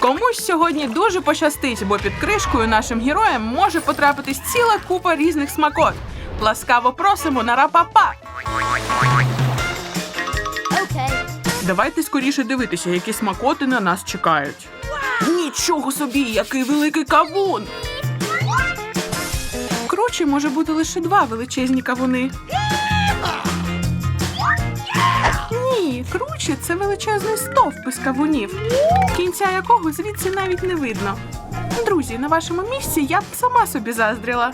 Комусь сьогодні дуже пощастить, бо під кришкою нашим героям може потрапитись ціла купа різних смакот. Ласкаво просимо на рапапа. Okay. Давайте скоріше дивитися, які смакоти на нас чекають. Нічого собі, який великий кавун! Круче може бути лише два величезні кавуни. Ні, круче це величезний стовп із кавунів, кінця якого звідси навіть не видно. Друзі, на вашому місці я б сама собі заздрила.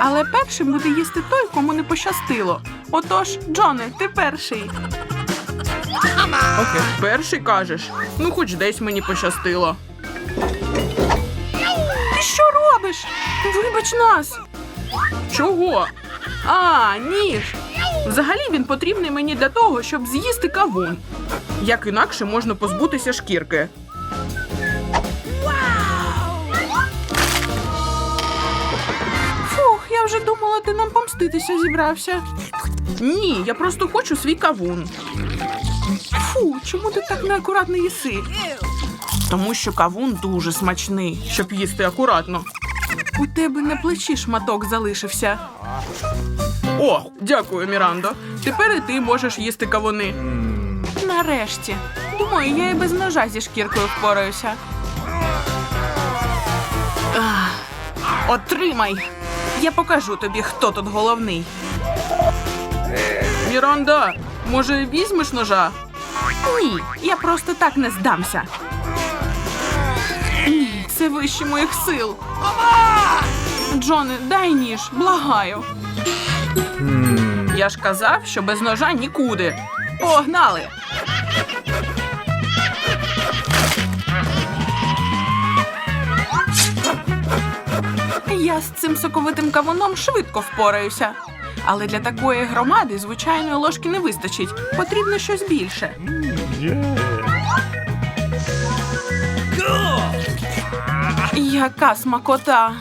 Але першим буде їсти той, кому не пощастило. Отож, Джоне, ти перший. Окей, перший кажеш. Ну, хоч десь мені пощастило. Ти що робиш? Вибач нас. Чого? А, ніж. Взагалі він потрібний мені для того, щоб з'їсти кавун. Як інакше можна позбутися шкірки. Фух, я вже думала, ти нам помститися зібрався. Ні, я просто хочу свій кавун. Фу, чому ти так неакуратно їси? Тому що кавун дуже смачний, щоб їсти акуратно. У тебе на плечі шматок залишився. О, дякую, Мірандо. Тепер і ти можеш їсти кавуни. Нарешті. Думаю, я і без ножа зі шкіркою впораюся. Отримай! Я покажу тобі, хто тут головний. Міранда, може, візьмеш ножа? Ні, я просто так не здамся. Ні, це вище моїх сил. Джоне, дай ніж, благаю. Я ж казав, що без ножа нікуди. Погнали! Я з цим соковитим кавуном швидко впораюся. Але для такої громади звичайної ложки не вистачить. Потрібно щось більше. Яка смакота!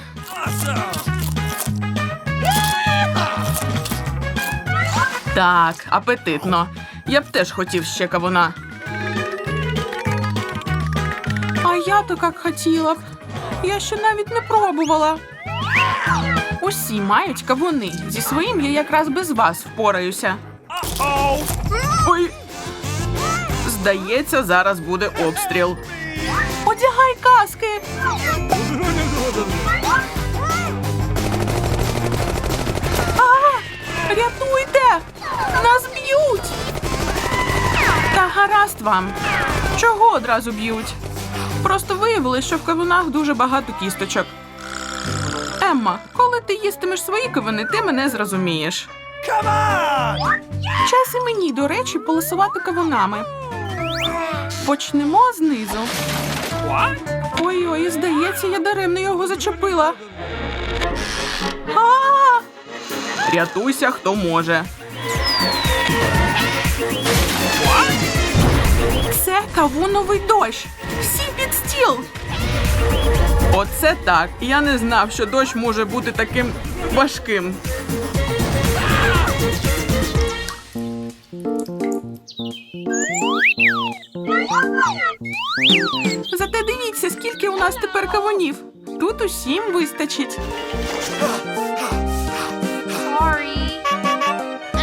Так, апетитно. Я б теж хотів ще кавуна. А я то як хотіла б. Я ще навіть не пробувала. Усі мають кавуни. Зі своїм я якраз без вас впораюся. Ой. Здається, зараз буде обстріл. Одягай каски. Рятуйте! Нас б'ють! Та гаразд вам. Чого одразу б'ють? Просто виявили, що в кавунах дуже багато кісточок. Емма, коли ти їстимеш свої кавуни, ти мене зрозумієш. Час і мені, до речі, полосувати кавунами. Почнемо знизу. Ой-ой, здається, я даремно його зачепила. Рятуйся, хто може. Це кавуновий дощ. Всі під стіл. Оце так. Я не знав, що дощ може бути таким важким. Зате дивіться, скільки у нас тепер кавунів. Тут усім вистачить.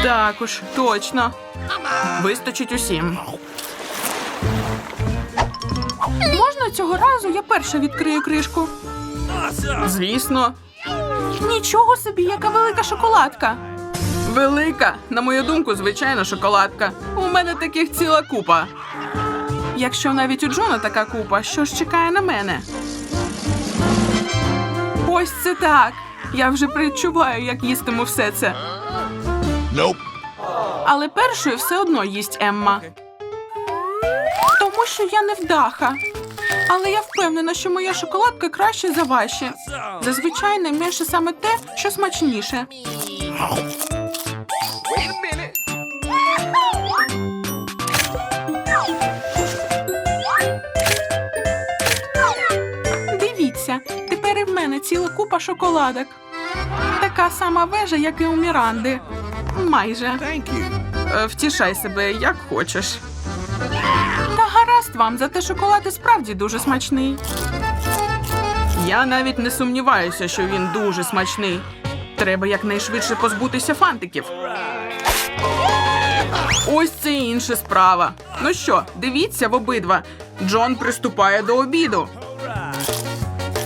Так уж, точно. Вистачить усім. Можна цього разу я перша відкрию кришку? Звісно. Нічого собі, яка велика шоколадка. Велика, на мою думку, звичайна шоколадка. У мене таких ціла купа. Якщо навіть у Джона така купа, що ж чекає на мене? Ось це так. Я вже предчуваю, як їстиму все це. Nope. Але першою все одно їсть Емма. Тому що я не вдаха. Але я впевнена, що моя шоколадка краще за ваші. Зазвичай найменше саме те, що смачніше. Дивіться, тепер і в мене ціла купа шоколадок. Така сама вежа, як і у Міранди. Майже. Е, Втішай себе як хочеш. Та гаразд вам, зате шоколад і справді дуже смачний. Я навіть не сумніваюся, що він дуже смачний. Треба якнайшвидше позбутися фантиків. Ось це інша справа. Ну що, дивіться в обидва. Джон приступає до обіду.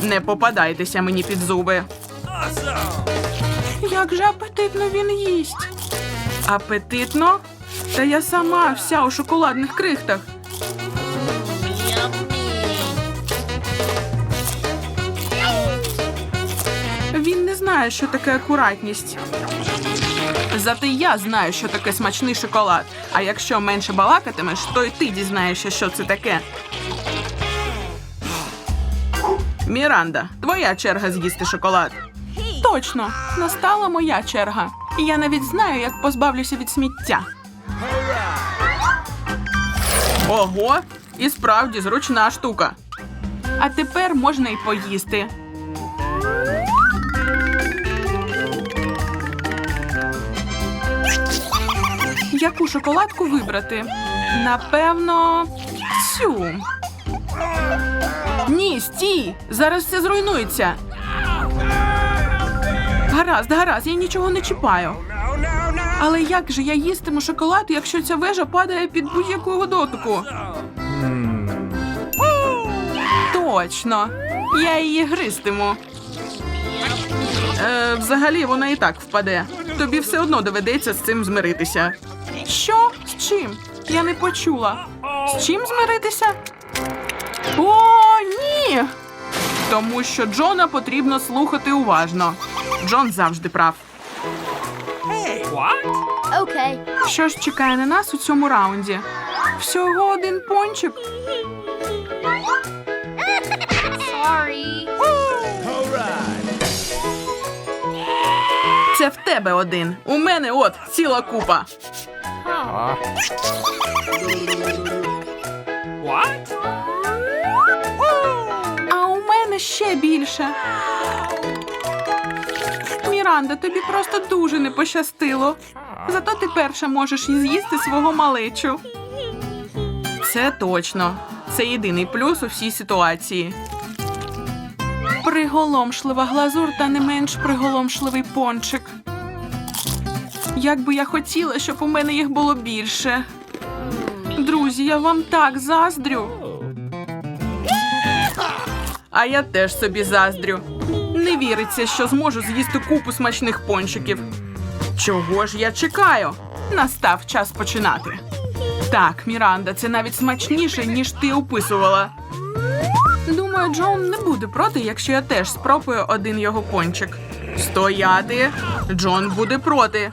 Не попадайтеся мені під зуби. Як же апетитно він їсть. Апетитно? Та я сама вся у шоколадних крихтах. Він не знає, що таке акуратність. Зате я знаю, що таке смачний шоколад. А якщо менше балакатимеш, то й ти дізнаєшся, що це таке. Міранда, твоя черга з'їсти шоколад. Точно, настала моя черга. Я навіть знаю, як позбавлюся від сміття. Ого, і справді зручна штука. А тепер можна й поїсти. Яку шоколадку вибрати? Напевно, цю. Ні, стій! Зараз все зруйнується. Гаразд, гаразд, я нічого не чіпаю. Але як же я їстиму шоколад, якщо ця вежа падає під будь-якого дотику? Точно. Я її гристиму. Е, взагалі, вона і так впаде. Тобі все одно доведеться з цим змиритися. Що? З чим? Я не почула. З чим змиритися? О, ні! Тому що Джона потрібно слухати уважно. Джон завжди прав. Okay. Що ж чекає на нас у цьому раунді? Всього один пончик. Sorry. Це в тебе один. У мене от ціла купа. А у мене ще більше. Міранда, тобі просто дуже не пощастило. Зато ти перша можеш з'їсти свого малечу. Це точно. Це єдиний плюс у всій ситуації. Приголомшлива глазур та не менш приголомшливий пончик. Як би я хотіла, щоб у мене їх було більше. Друзі, я вам так заздрю. А я теж собі заздрю. Не віриться, що зможу з'їсти купу смачних пончиків. Чого ж я чекаю? Настав час починати. Так, Міранда, це навіть смачніше, ніж ти описувала. Думаю, Джон не буде проти, якщо я теж спробую один його пончик. Стояти! Джон буде проти.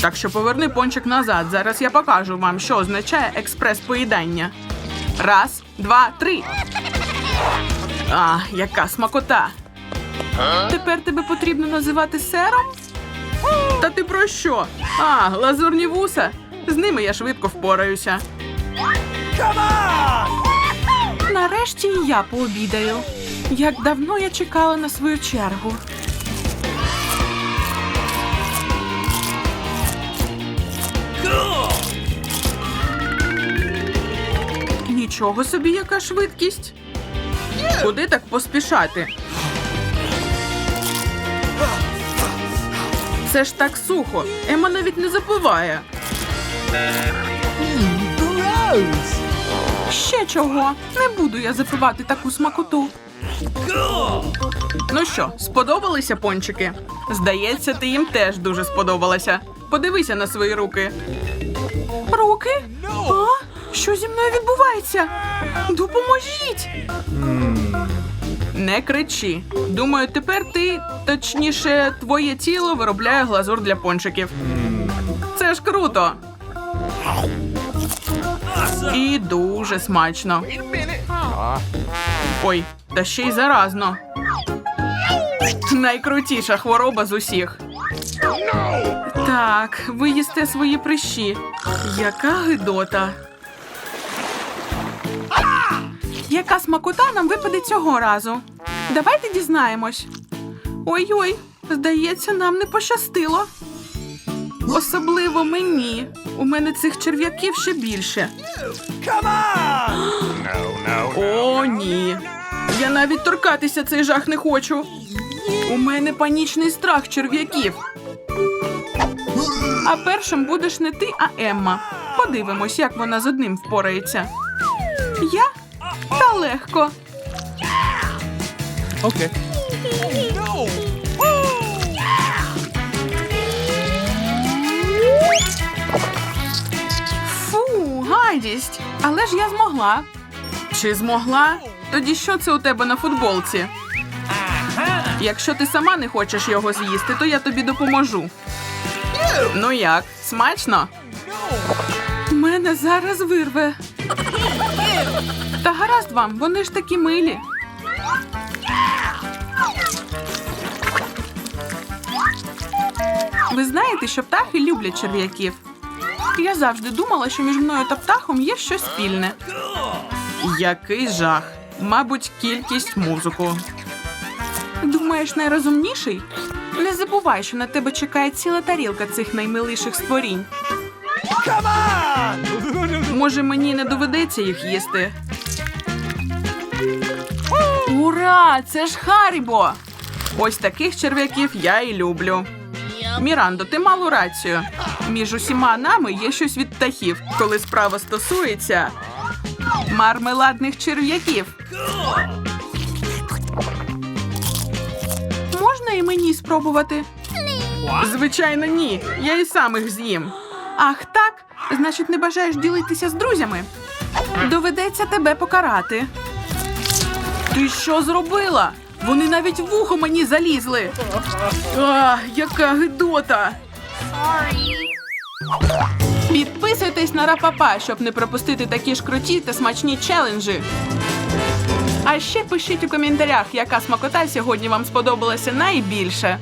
Так що поверни пончик назад. Зараз я покажу вам, що означає експрес-поїдання. Раз, два, три. А, яка смакота. Тепер тебе потрібно називати сером? Та ти про що? А, глазурні вуса. З ними я швидко впораюся. Нарешті і я пообідаю. Як давно я чекала на свою чергу. Нічого собі, яка швидкість. Куди так поспішати? Це ж так сухо. Ема навіть не запиває. Ще чого? Не буду я запивати таку смакоту. Ну що, сподобалися пончики? Здається, ти їм теж дуже сподобалася. Подивися на свої руки. Руки? А? Що зі мною відбувається? Допоможіть! Не кричи. Думаю, тепер ти, точніше, твоє тіло виробляє глазур для пончиків. Це ж круто. І дуже смачно. Ой, та ще й заразно. Найкрутіша хвороба з усіх. Так, ви їсте свої прищі. Яка гидота. Яка смакота нам випаде цього разу? Давайте дізнаємось. Ой-ой, здається, нам не пощастило. Особливо мені. У мене цих черв'яків ще більше. О, ні. Я навіть торкатися цей жах не хочу. У мене панічний страх черв'яків. А першим будеш не ти, а Емма. Подивимось, як вона з одним впорається. Я? Та легко. Okay. Фу, гадість. Але ж я змогла. Чи змогла? Тоді що це у тебе на футболці? Якщо ти сама не хочеш його з'їсти, то я тобі допоможу. Ну як, смачно? Мене зараз вирве. Та гаразд вам, вони ж такі милі. Ви знаєте, що птахи люблять черв'яків. Я завжди думала, що між мною та птахом є щось спільне. Який жах. Мабуть, кількість музику. Думаєш, найрозумніший? Не забувай, що на тебе чекає ціла тарілка цих наймиліших створінь. Може, мені не доведеться їх їсти. Ура! Це ж Харібо! Ось таких черв'яків я і люблю. Мірандо, ти мало рацію. Між усіма нами є щось від птахів, коли справа стосується мармеладних черв'яків. Можна і мені спробувати? Звичайно, ні. Я і сам їх з'їм. Ах, так? Значить, не бажаєш ділитися з друзями? Доведеться тебе покарати. Ти що зробила? Вони навіть в ухо мені залізли. А, яка гидота! Підписуйтесь на Рапапа, щоб не пропустити такі ж круті та смачні челенджі. А ще пишіть у коментарях, яка смакота сьогодні вам сподобалася найбільше.